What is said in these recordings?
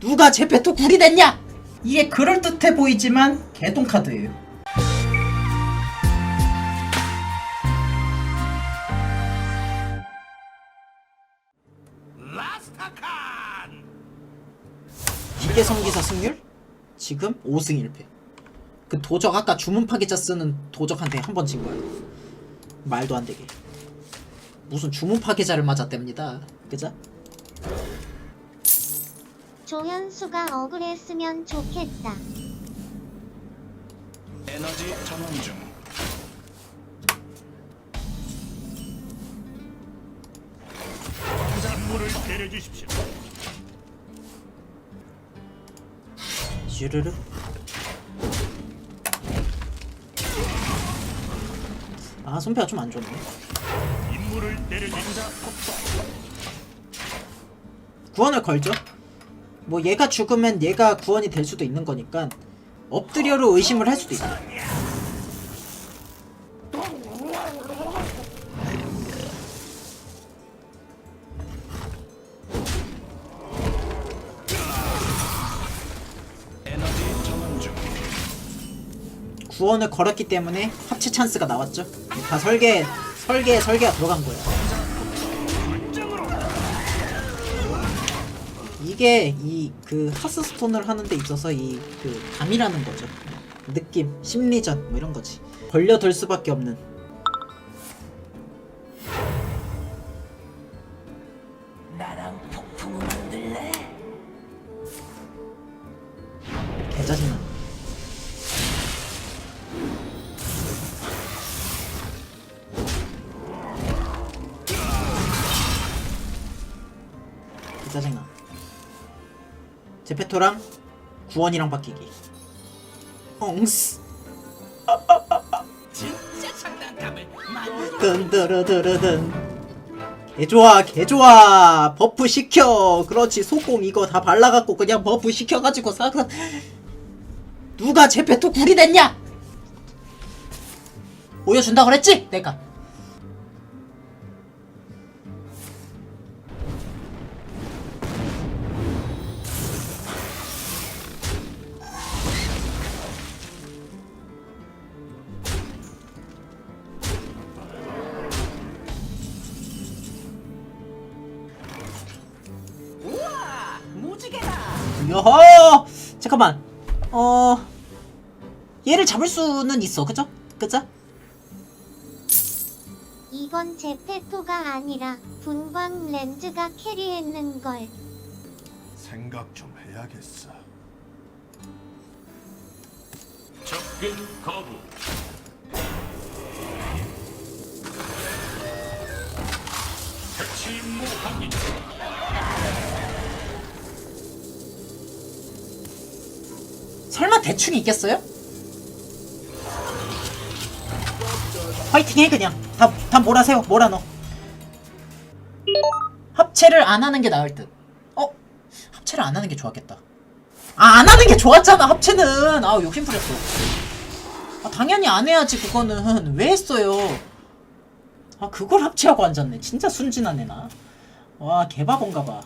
누가 제페토 굴이 됐냐? 이게 그럴듯해 보이지만 개똥 카드예요. 기계 성기사 승률 지금 5승 1패. 그 도적 아까 주문 파괴자 쓰는 도적한테 한 번 진 거야. 말도 안 되게. 무슨 주문 파괴자를 맞았답니다. 그죠? 조현수가 억울했으면 좋겠다. 에너지 전원 중. 임무를 내려주십시오. 슈르르. 아 손패가 좀 안 좋네. 임무를 내려주십시오. 구원을 걸죠. 뭐 얘가 죽으면 얘가 구원이 될 수도 있는 거니까 엎드려로 의심을 할 수도 있어. 구원을 걸었기 때문에 합체 찬스가 나왔죠. 다 설계 설계 설계가 들어간 거야. 이게 이 그 하스스톤을 하는 데 있어서 이 그 감이라는 거죠. 느낌, 심리전 뭐 이런 거지. 걸려들 수밖에 없는. 나랑 폭풍 만들래? 개짜증나. 개짜증나. 제페토랑 구원이랑 바뀌기. 엉스. 진짜 장난감을 만들 든드르드르든. 개 좋아 개 좋아 버프 시켜 그렇지 속공 이거 다 발라갖고 그냥 버프 시켜가지고 사 누가 제페토 굴이 됐냐 보여준다 그랬지 내가 여허 잠깐만 어 얘를 잡을 수는 있어 그죠 그죠 이건 제 페토가 아니라 분광 렌즈가 캐리했는 걸. 생각 좀 해야겠어. 접근 거부. 임무 확인. 대충 이겼어요? 화이팅 해 그냥. 다, 다 몰아세요 몰아넣어. 합체를 안 하는 게 나을 듯. 어? 합체를 안 하는 게 좋았겠다. 아 안 하는 게 좋았잖아 합체는. 아 욕심 부렸어. 아 당연히 안 해야지 그거는. 왜 했어요? 아 그걸 합체하고 앉았네. 진짜 순진한 애나. 와 개바본가 봐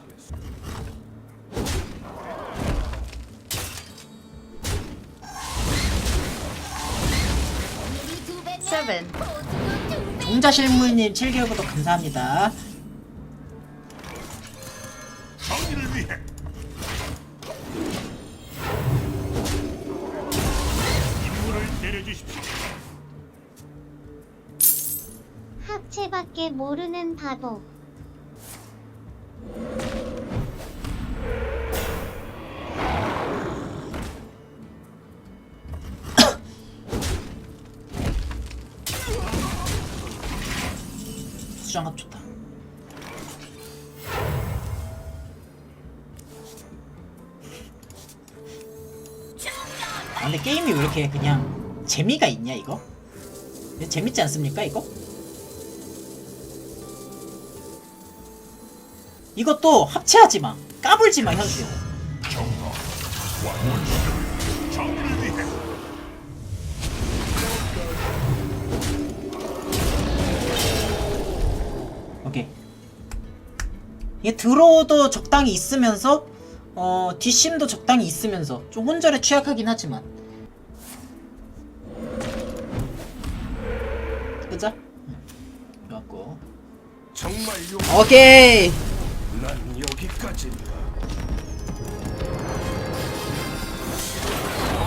seven, 종자실물님 7개월 구독 감사합니다 정의를 위해 임무를 내려주십시오. 합체밖에 모르는 바보. 수정합 좋다 아 근데 게임이 왜 이렇게 그냥 재미가 있냐 이거? 재밌지 않습니까 이거? 이것도 합체하지 마 까불지 마 현수 정 드로우도 적당히 있으면서 어 뒷심도 적당히 있으면서 좀 혼절에 취약하긴 하지만 그죠? 좋았고 정말 용. 오케이 난 여기까지인가.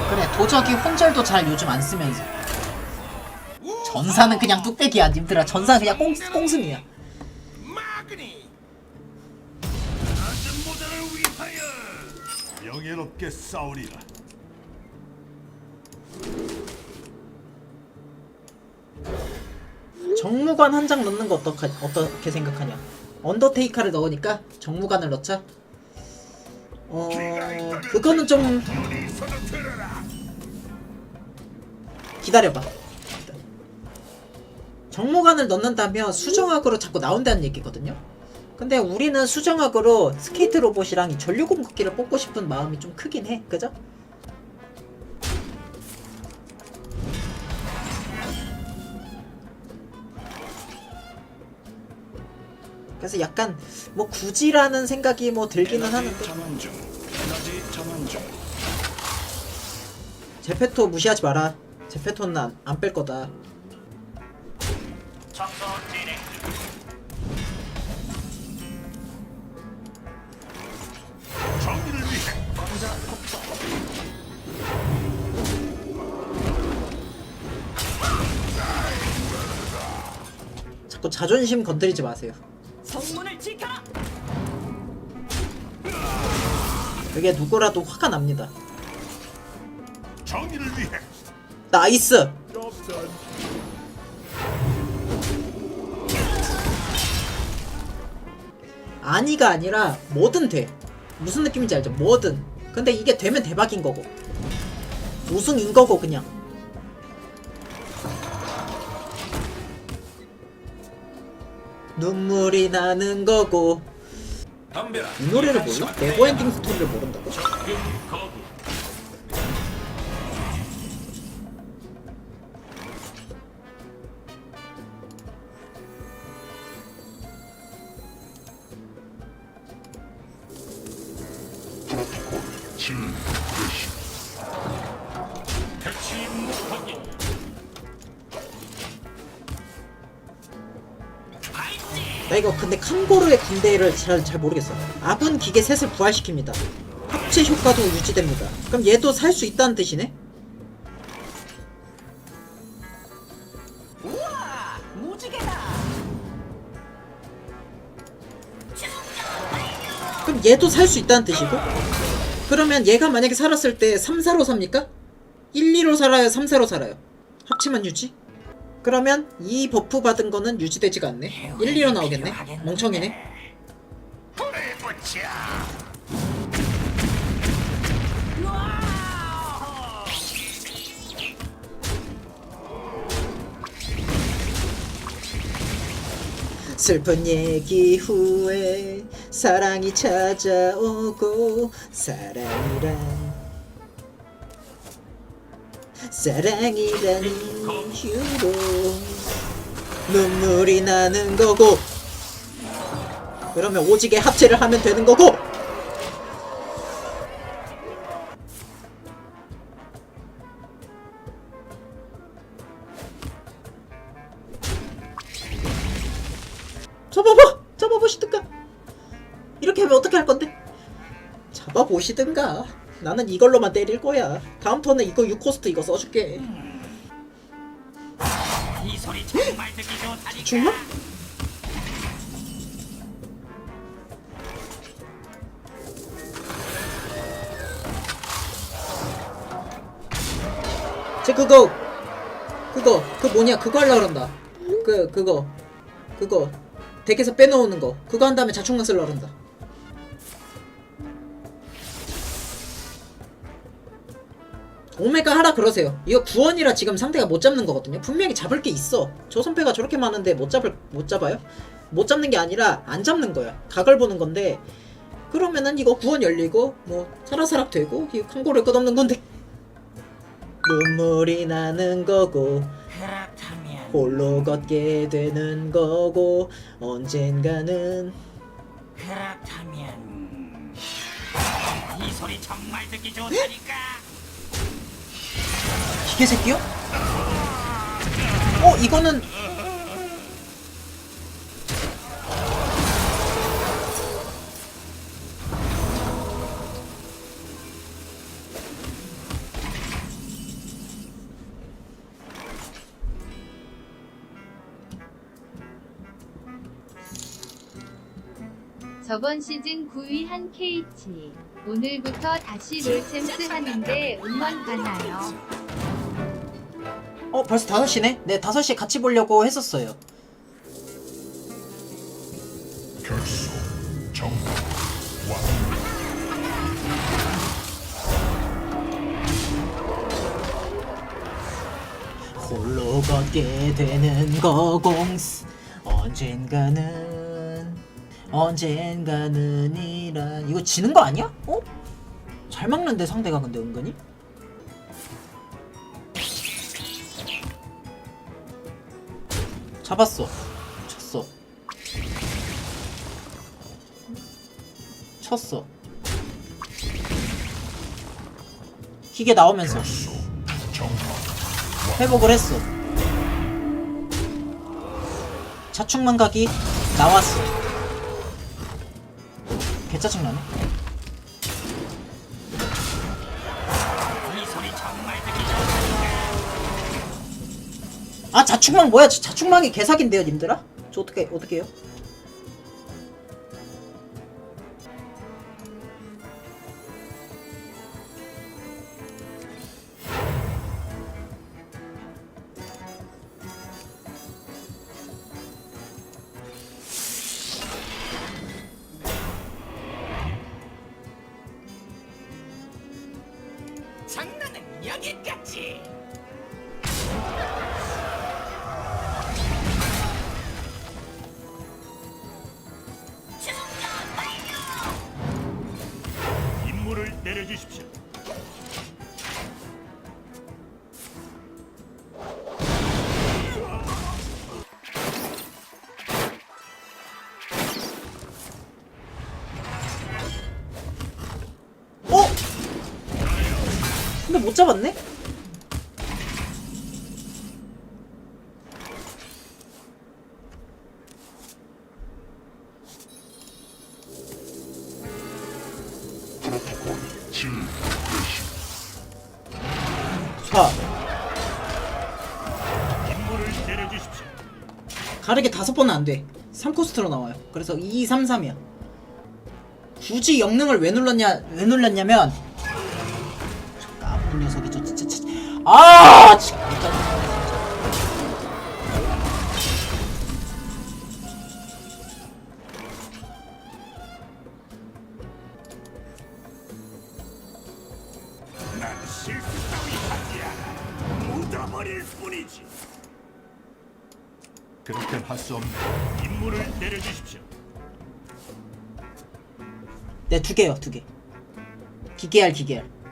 그래 도적이 혼절도 잘 요즘 안 쓰면서 전사는 그냥 뚝배기야 님들아 전사 그냥 꽁, 꽁승이야 명예롭게 싸우리라. 정무관 한 장 넣는 거 어떡하, 어떻게 생각하냐? 언더테이커를 넣으니까 정무관을 넣자. 어... 그거는 좀 기다려봐. 정무관을 넣는다면 수정학으로 자꾸 나온다는 얘기거든요 근데 우리는 수정학으로 스케이트 로봇이랑 이 전류 공급기를 뽑고 싶은 마음이 좀 크긴 해 그죠? 그래서 약간 뭐 굳이라는 생각이 뭐 들기는 하는데. 제페토 무시하지 마라 제페토는 안 뺄 거다 자존심 건드리지 마세요. 성문을 지켜라. 그게 누구라도 화가 납니다. 정의를 위해. 나이스! 아니가 아니라 뭐든 돼. 무슨 느낌인지 알죠? 뭐든. 근데 이게 되면 대박인 거고. 우승인 거고 그냥 눈물이 나는 거고. 이 노래를 몰라? 네버엔딩 스토리를 모른다고? 대치 못하게 나 이거 근데 칸고르의 군대를 잘, 잘 모르겠어. 아군 기계 셋을 부활시킵니다. 합체 효과도 유지됩니다. 그럼 얘도 살 수 있다는 뜻이네? 우와. 그럼 얘도 살 수 있다는 뜻이고? 그러면 얘가 만약에 살았을 때 3, 4로 삽니까? 1, 2로 살아요? 3, 4로 살아요? 합체만 유지? 그러면 이 버프 받은 거는 유지되지가 않네? 1, 2로 나오겠네? 멍청이네? 슬픈 얘기 후에 사랑이 찾아오고 사랑이란 사랑이란 이유로 눈물이 나는 거고 그러면 오지게 합체를 하면 되는 거고 잡아봐! 잡아보시든가! 이렇게 하면 어떻게 할 건데? 잡아보시든가. 나는 이걸로만 때릴 거야. 다음 턴에 이거 6코스트 이거 써줄게. 이 소리 정말 듣기 좋다니까. 정말? 쟤 그거 그거 그 뭐냐 그거 하려고 그런다 그 그거 그거 덱에서 빼놓는 거 그거 한 다음에 자충만 쓰려고 그런다 오메가 하라 그러세요. 이거 구원이라 지금 상대가 못 잡는 거거든요. 분명히 잡을 게 있어. 조선패가 저렇게 많은데 못 잡을 못 잡아요? 못 잡는 게 아니라 안 잡는 거야. 각을 보는 건데 그러면은 이거 구원 열리고 뭐 사라사락 되고 이 칸고를 끝없는 건데. 눈물이 나는 거고 홀로 걷게 되는 거고 언젠가는. 그렇다면. 이 소리 정말 듣기 좋다니까. 기계 새끼요? 어 이거는 저번 시즌 9위 한 KT. 오늘부터 다시 롤챔스 하는데 응원 가나요? 어 벌써 5시네? 네 5시에 같이 보려고 했었어요 결소 정복 홀로 걷게 되는 거 공스 언젠가는 언젠가는 이란 이거 지는 거 아니야? 어? 잘 막는데 상대가 근데 은근히? 잡았어 쳤어 쳤어 기계 나오면서 회복을 했어. 자축만 각이 나왔어. 개짜증나네. 아 자축망 뭐야? 자- 자축망이 개사기인데요, 님들아? 저 어떻게 어떻게 해요? 근데 못 잡았네? 자. 가르게 다섯 번은 안 돼. 3코스트로 나와요. 그래서 2, 3, 3이야. 굳이 영능을 왜 눌렀냐, 왜 눌렀냐면, 저 나쁜 녀석이 저 진짜, 진짜, 아! 진짜. 난 실수 따위 하지 않아. 묻어버릴 뿐이지. 그렇게 할수 없네. 임무를 내려주십시오. 네, 두 개요, 두 개. 기계알, 기계알.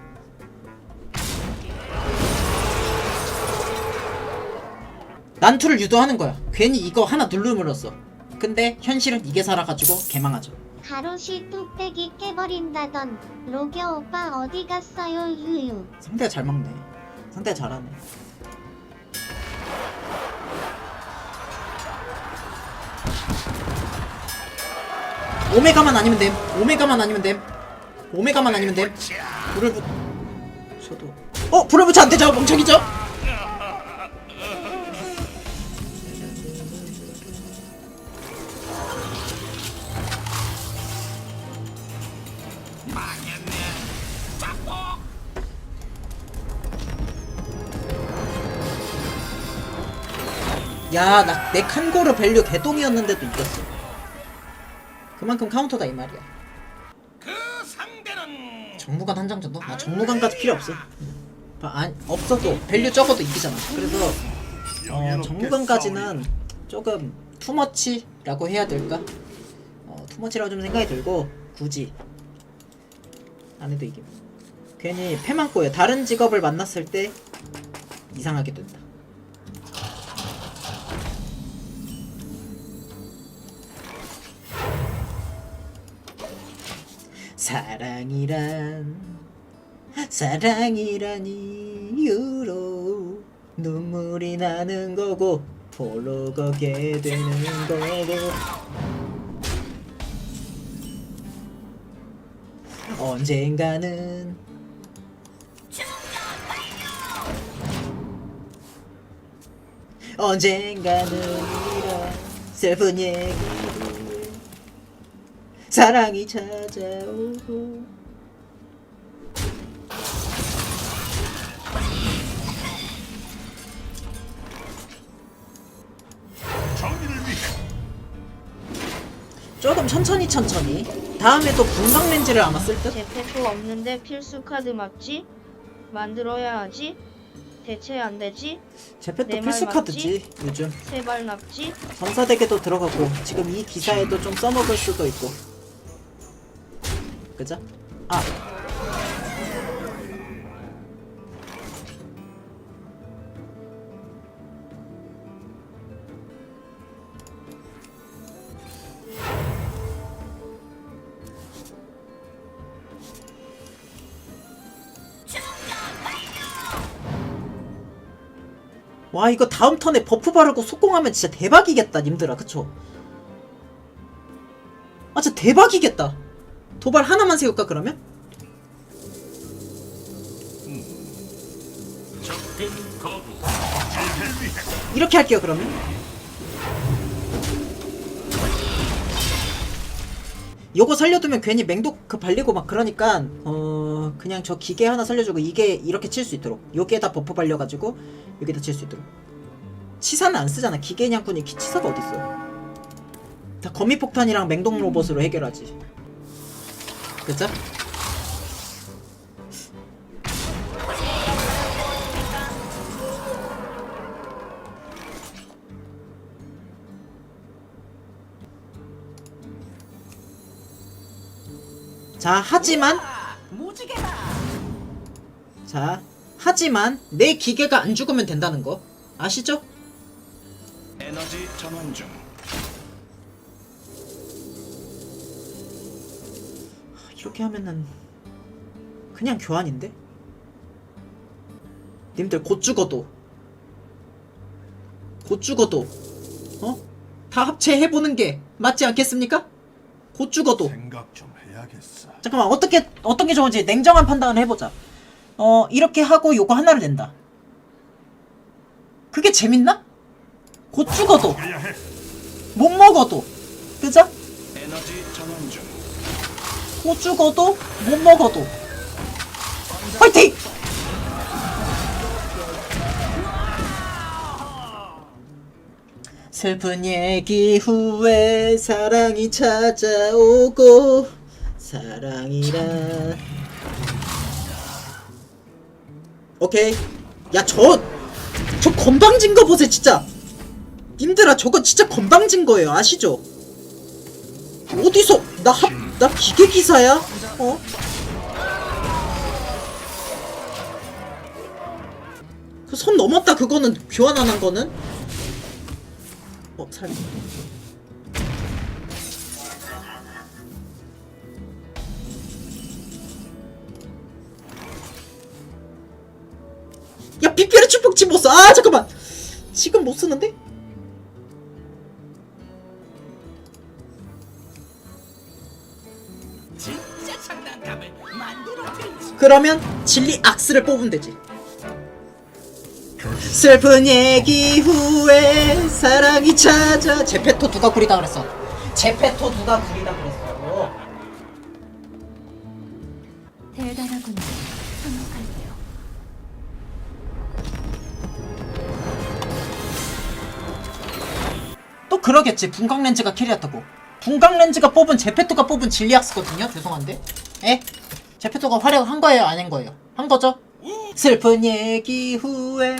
난투를 유도하는 거야. 괜히 이거 하나 누르물었어. 근데 현실은 이게 살아가지고 개망하죠. 가로시 뚝배기 깨버린다던 로겨 오빠 어디 갔어요 유유 상대가 잘 막네. 상대가 잘하네. 오메가만 아니면 됨. 오메가만 아니면 됨. 오메가만 아니면 됨. 불을 붙. 저도. 어 불을 붙여 안 되죠 멍청이죠? 야, 나 내 칸고르 밸류 개똥이었는데도 이겼어. 그만큼 카운터다 이 말이야. 그 상대는 정무관 한장 정도? 아 정무관까지 필요 없어. 아, 안, 없어도 밸류 적어도 이기잖아. 그래서 어, 정무관까지는 조금 투머치라고 해야 될까? 어, 투머치라고 좀 생각이 들고 굳이 안 해도 이깁니다. 괜히 패만 꼬여. 다른 직업을 만났을 때 이상하게 된다. 사랑이란 사랑이란 이유로 눈물이 나는 거고 홀로 걷게 되는 거고. 언젠가는 언젠가는 이런 슬픈 얘기를 사랑이 찾아오고 조금 천천히 천천히 다음에 또 분광 렌즈를 아마 쓸듯 제페토 없는데 필수 카드 맞지? 만들어야 하지? 대체 안 되지? 내말 필수? 카드지 요즘 세발 납지? 전사대게도 들어가고 지금 이 기사에도 좀 써먹을 수도 있고 그죠? 아 와 이거 다음 턴에 버프 바르고 속공하면 진짜 대박이겠다 님들아 그쵸? 아 진짜 대박이겠다 도발 하나만 세울까 그러면? 이렇게 할게요 그러면. 요거 살려두면 괜히 맹독 그 발리고 막 그러니까 어 그냥 저 기계 하나 살려주고 이게 이렇게 칠 수 있도록. 여기에다 버프 발려가지고 여기다 칠 수 있도록. 치사는 안 쓰잖아. 기계 냥꾼이 기- 치사가 어딨어? 다 거미폭탄이랑 맹독 로봇으로 해결하지 그죠? 자 하지만. 자 하지만 내 기계가 안 죽으면 된다는 거 아시죠? 에너지 전환 중. 이렇게 하면은 그냥 교환인데? 님들 곧 죽어도 곧 죽어도 어? 다 합체해보는 게 맞지 않겠습니까? 곧 죽어도 생각 좀 해야겠어. 잠깐만 어떻게 어떤 게 좋은지 냉정한 판단을 해보자 어 이렇게 하고 요거 하나를 낸다 그게 재밌나? 곧 죽어도. 못 먹어도 그죠? 에너지 전환 중. 못 죽어도 못 먹어도. 화이팅! 슬픈 얘기 후에 사랑이 찾아오고 사랑이라. 오케이. 야저저 건방진 거 보세요 진짜. 님들아 저거 진짜 건방진 거예요. 아시죠? 어디서 나 합, 나 기계 기사야? 어? 그 선 넘었다 그거는 교환 안 한 거는? 어 살. 야 빅베르 축복치 못 써. 아 잠깐만. 지금 못 쓰는데? 그러면 진리 악스를 뽑으면 되지. 슬픈 얘기 후에 사랑이 찾아 제페토 누가 구리다 그랬어? 제페토 누가 구리다 그랬어? 대단하군요. 행복할게요. 또 그러겠지 분광 렌즈가 캐리했다고. 분광 렌즈가 뽑은 제페토가 뽑은 진리 악스거든요. 죄송한데. 에? 제페토가 활약한 거예요, 아닌 거예요? 한 거죠? 슬픈 얘기 후에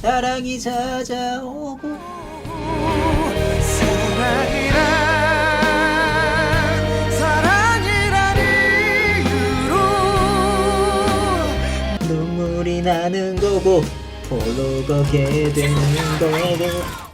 사랑이 찾아오고 눈물이 나는 거고 홀로 걷게 되는 거고